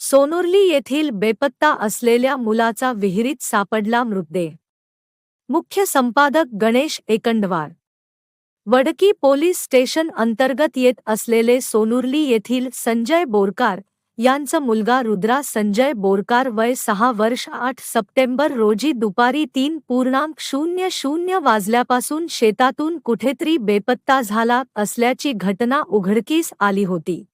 सोनुर्ली येथील बेपत्ता असलेल्या मुलाचा विहिरीत सापडला मृतदेह. मुख्य संपादक गणेश एकंडवार. वडकी पोलीस स्टेशन अंतर्गत येत असलेले सोनुर्ली येथील संजय बोरकार यांचा मुलगा रुद्रा संजय बोरकार वय सहा वर्ष आठ सप्टेंबर रोजी दुपारी तीन पूर्णांक शून्य शून्य वाजल्यापासून शेतातून कुठेतरी बेपत्ता झाला असल्याची घटना उघडकीस आली होती.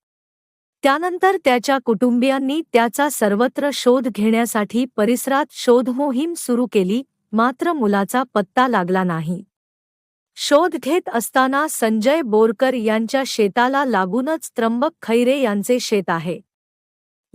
त्यानंतर त्याच्या कुटुंबियांनी त्याचा सर्वत्र शोध घेण्यासाठी परिसरात शोधमोहीम सुरू केली मात्र मुलाचा पत्ता लागला नाही. शोध घेत असताना संजय बोरकर यांच्या शेताला लागूनच त्र्यंबक खैरे यांचे शेत आहे.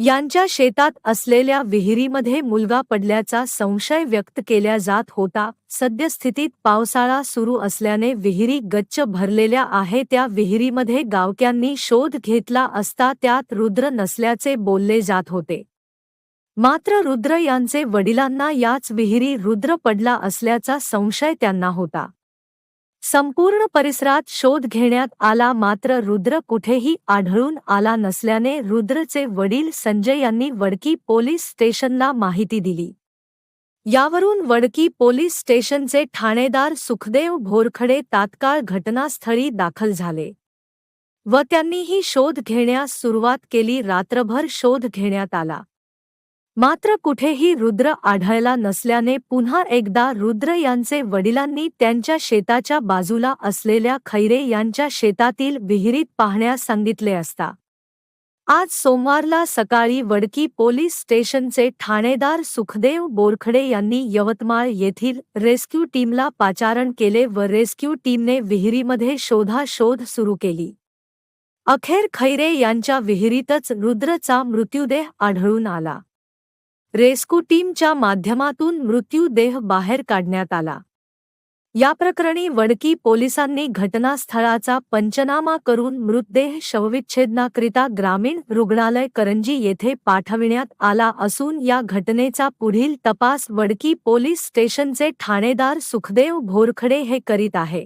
यांच्या शेतात असलेल्या विहिरीमध्ये मुलगा पडल्याचा संशय व्यक्त केल्या जात होता. सद्यस्थितीत पावसाळा सुरू असल्याने विहिरी गच्च भरलेल्या आहे. त्या विहिरीमध्ये गावक्यांनी शोध घेतला असता त्यात रुद्र नसल्याचे बोलले जात होते. मात्र रुद्र यांचे वडिलांना याच विहिरी रुद्र पडला असल्याचा संशय त्यांना होता. संपूर्ण परिसरात शोध घेण्यात आला मात्र रुद्र कुठेही आढळून आला नसल्याने रुद्रचे वडील संजय यांनी वडकी पोलीस स्टेशनला माहिती दिली. यावरून वडकी पोलीस स्टेशनचे ठाणेदार सुखदेव भोरखडे तात्काळ घटनास्थळी दाखल झाले. व त्यांनीही शोध घेण्यास सुरुवात केली रात्रभर शोध घेण्यात आला. मात्र कुठेही रुद्र आढळला नसल्याने पुन्हा एकदा रुद्र यांचे वडिलांनी त्यांच्या शेताच्या बाजूला असलेल्या खैरे यांच्या शेतातील विहिरीत पाहण्यास सांगितले असता. आज सोमवारला सकाळी वडकी पोलीस स्टेशनचे ठाणेदार सुखदेव बोरखडे यांनी यवतमाळ येथील रेस्क्यू टीमला पाचारण केले व रेस्क्यू टीमने विहिरीमध्ये शोधाशोध सुरू केली. अखेर खैरे यांच्या विहिरीतच रुद्रचा मृत्यूदेह आढळून आला. रेस्क्यू टीमच्या माध्यमातून मृत्यूदेह बाहेर काढण्यात आला. या प्रकरणी वडकी पोलिसांनी घटनास्थळाचा पंचनामा करून मृतदेह शवविच्छेदनाकरिता ग्रामीण रुग्णालय करंजी येथे पाठविण्यात आला असून या घटनेचा पुढील तपास वडकी पोलीस स्टेशनचे ठाणेदार सुखदेव भोरखडे हे करीत आहे.